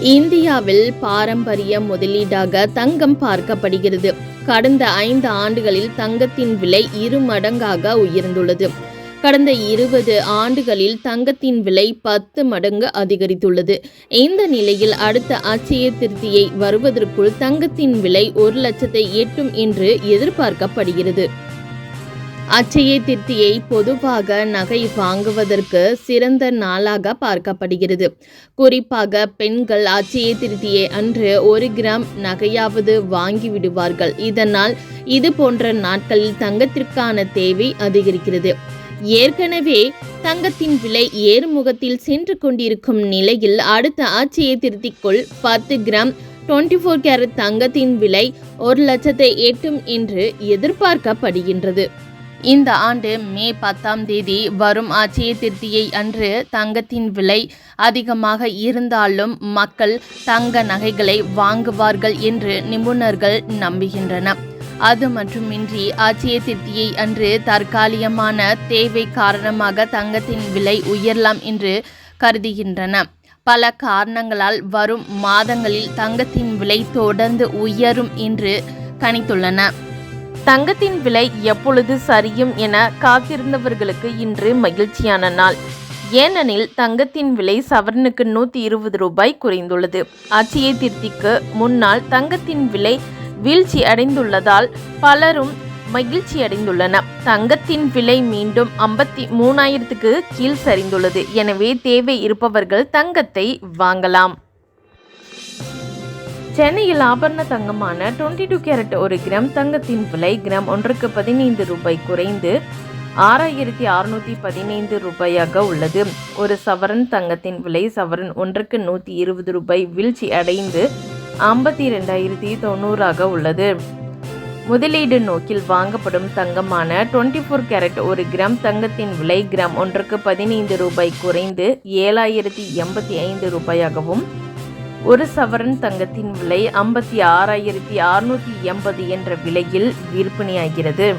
இந்தியாவில் பாரம்பரிய முதலீடாக தங்கம் பார்க்கப்படுகிறது. கடந்த ஐந்து ஆண்டுகளில் தங்கத்தின் விலை இரு மடங்காக உயர்ந்துள்ளது. கடந்த இருபது ஆண்டுகளில் தங்கத்தின் விலை பத்து மடங்கு அதிகரித்துள்ளது. இந்த நிலையில் அடுத்த அச்சய திருத்தியை வருவதற்குள் தங்கத்தின் விலை ஒரு லட்சத்தை எட்டும் என்று எதிர்பார்க்கப்படுகிறது. அச்சய திருத்தியை பொதுவாக நகை வாங்குவதற்கு சிறந்த நாளாக பார்க்கப்படுகிறது. குறிப்பாக பெண்கள் அச்சய திருத்தியை அன்று ஒரு கிராம் நகையாவது வாங்கி விடுவார்கள். இதனால் இது போன்ற நாட்களில் தங்கத்திற்கான தேவை அதிகரிக்கிறது. ஏற்கனவே தங்கத்தின் விலை ஏறுமுகத்தில் சென்று கொண்டிருக்கும் நிலையில் அடுத்த ஆட்சியை திருத்திக்குள் பத்து கிராம் டுவெண்ட்டி ஃபோர் கேரட் தங்கத்தின் விலை ஒரு லட்சத்தை எட்டும் என்று எதிர்பார்க்கப்படுகின்றது. இந்த ஆண்டு மே பத்தாம் தேதி வரும் ஆட்சிய திருத்தியை அன்று தங்கத்தின் விலை அதிகமாக இருந்தாலும் மக்கள் தங்க நகைகளை வாங்குவார்கள் என்று நிபுணர்கள் நம்புகின்றனர். அது மட்டுமின்றி ஆட்சிய திருத்தியை அன்று தற்காலிகமான தேவை காரணமாக தங்கத்தின் விலை உயரலாம் என்று கருதுகின்றன பல காரணங்களால் வரும் மாதங்களில் தங்கத்தின் விலை தொடர்ந்து உயரும் என்று கணித்துள்ளன தங்கத்தின் விலை எப்பொழுது சரியும் என காத்திருந்தவர்களுக்கு இன்று மகிழ்ச்சியான நாள். ஏனெனில் தங்கத்தின் விலை சவரனுக்கு நூற்றி இருபது ரூபாய் குறைந்துள்ளது. ஆட்சியை திருத்திக்கு முன்னால் தங்கத்தின் விலை வீழ்ச்சி அடைந்துள்ளதால் பலரும் மகிழ்ச்சி அடைந்துள்ளன தங்கத்தின் விலை மீண்டும் ஐம்பத்தி மூணாயிரத்துக்கு கீழ் சரிந்துள்ளது. எனவே தேவை இருப்பவர்கள் தங்கத்தை வாங்கலாம். சென்னையில் ஆபரண தங்கமான டுவெண்ட்டி டூ கேரட் ஒரு கிராம் தங்கத்தின் விலை கிராம் ஒன்றுக்கு பதினைந்து ரூபாய் குறைந்து ஆறாயிரத்தி அறுநூற்றி பதினைந்து ரூபாயாக உள்ளது. ஒரு சவரன் தங்கத்தின் விலை சவரன் ஒன்றுக்கு நூற்றி இருபது ரூபாய் வீழ்ச்சி அடைந்து ஐம்பத்தி ரெண்டாயிரத்தி தொண்ணூறாக உள்ளது. முதலீடு நோக்கில் வாங்கப்படும் தங்கமான டுவெண்ட்டி ஃபோர் கேரட் ஒரு கிராம் தங்கத்தின் விலை கிராம் ஒன்றுக்கு பதினைந்து ரூபாய் குறைந்து ஏழாயிரத்தி எண்பத்தி ஐந்து ரூபாயாகவும் ஒரு சவரன் தங்கத்தின் விலை ஐம்பத்தி ஆறாயிரத்தி அறுநூற்றி எண்பது என்ற விலையில் விற்பனையாகிறது.